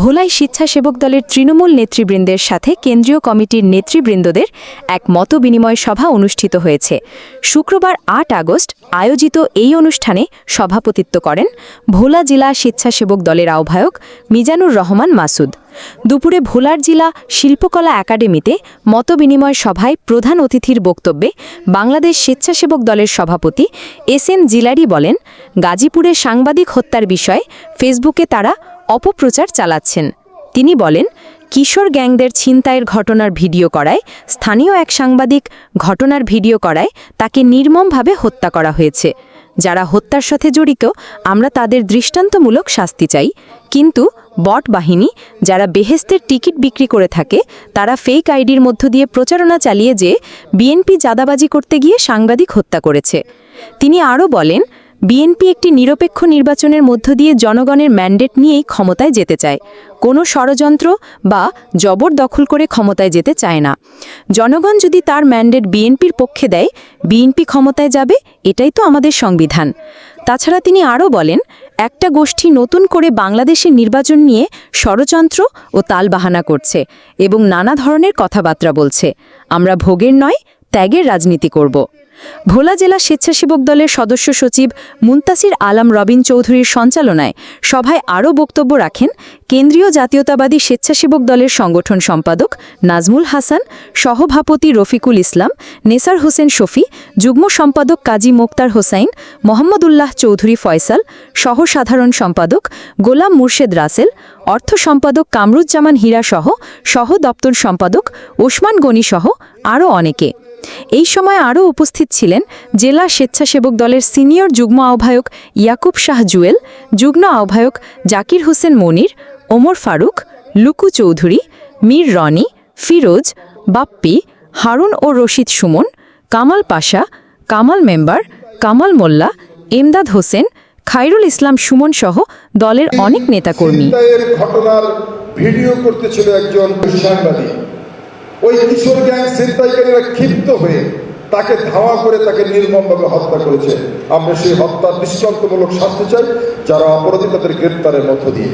ভোলাই স্বেচ্ছাসেবক দলের তৃণমূল নেতৃবৃন্দের সাথে কেন্দ্রীয় কমিটির নেতৃবৃন্দদের এক মত বিনিময় সভা অনুষ্ঠিত হয়েছে। শুক্রবার আট আগস্ট আয়োজিত এই অনুষ্ঠানে সভাপতিত্ব করেন ভোলা জেলা স্বেচ্ছাসেবক দলের আহ্বায়ক মিজানুর রহমান মাসুদ। দুপুরে ভোলার জেলা শিল্পকলা একাডেমিতে মতবিনিময় সভায় প্রধান অতিথির বক্তব্যে বাংলাদেশ স্বেচ্ছাসেবক দলের সভাপতি এস এন জিলারি বলেন, গাজীপুরে সাংবাদিক হত্যার বিষয়ে ফেসবুকে তারা অপপ্রচার চালাচ্ছেন। তিনি বলেন, কিশোর গ্যাংদের ছিনতাইয়ের ঘটনার ভিডিও করায়, স্থানীয় এক সাংবাদিক ঘটনার ভিডিও করায় তাকে নির্মমভাবে হত্যা করা হয়েছে। যারা হত্যার সাথে জড়িত, আমরা তাদের দৃষ্টান্তমূলক শাস্তি চাই। কিন্তু বট বাহিনী, যারা বেহেস্তের টিকিট বিক্রি করে থাকে, তারা ফেক আইডির মধ্য দিয়ে প্রচারণা চালিয়ে যে বিএনপি জাদাবাজি করতে গিয়ে সাংবাদিক হত্যা করেছে। তিনি আরও বলেন বিএনপি একটি নিরপেক্ষ নির্বাচনের মধ্য দিয়ে জনগণের ম্যান্ডেট নিয়েই ক্ষমতায় যেতে চায়। কোনো ষড়যন্ত্র বা জবরদখল করে ক্ষমতায় যেতে চায় না। জনগণ যদি তার ম্যান্ডেট বিএনপির পক্ষে দেয়, বিএনপি ক্ষমতায় যাবে, এটাই তো আমাদের সংবিধান। তাছাড়া তিনি আরও বলেন, একটা গোষ্ঠী নতুন করে বাংলাদেশের নির্বাচন নিয়ে ষড়যন্ত্র ও তালবাহানা করছে এবং নানা ধরনের কথাবার্তা বলছে। আমরা ভোগের নয়, ত্যাগের রাজনীতি করব। ভোলা জেলা স্বেচ্ছাসেবক দলের সদস্য সচিব মুন্তাসির আলম রবিন চৌধুরীর সঞ্চালনায় সভায় আরও বক্তব্য রাখেন কেন্দ্রীয় জাতীয়তাবাদী স্বেচ্ছাসেবক দলের সংগঠন সম্পাদক নাজমুল হাসান, সহভাপতি রফিকুল ইসলাম, নেসার হোসেন শফি, যুগ্ম সম্পাদক কাজী মোক্তার হোসাইন, মোহাম্মদুল্লাহ চৌধুরী ফয়সাল সহ সাধারণ সম্পাদক গোলাম মুর্শেদ রাসেল, অর্থ সম্পাদক কামরুজ্জামান হীরা সহ দপ্তর সম্পাদক ওসমান গনি সহ আরও অনেকে। এই সময় আরও উপস্থিত ছিলেন জেলা স্বেচ্ছাসেবক দলের সিনিয়র যুগ্ম আহ্বায়ক ইয়াকুব শাহ জুয়েল, যুগ্ম আহ্বায়ক জাকির হোসেন মনির, ওমর ফারুক, লুকু চৌধুরী, মীর রনি, ফিরোজ, বাপ্পি, হারুন ও রশিদ সুমন, কামাল পাশা, কামাল মেম্বার, কামাল মোল্লা, এমদাদ হোসেন, খায়রুল ইসলাম সুমন সহ দলের অনেক নেতাকর্মী। ঘটনার ভিডিও করতেছিল একজন সাংবাদিক। ওই কিশোর গ্যাং ছিনতাইকারীরা ক্ষিপ্ত হয়ে তাকে ধাওয়া করে তাকে নির্মমভাবে হত্যা করেছে। আমরা সেই হত্যার দৃষ্টান্তমূলক শাস্তি চাই, যারা অপরাধী তাদের গ্রেপ্তারের মধ্য দিয়ে।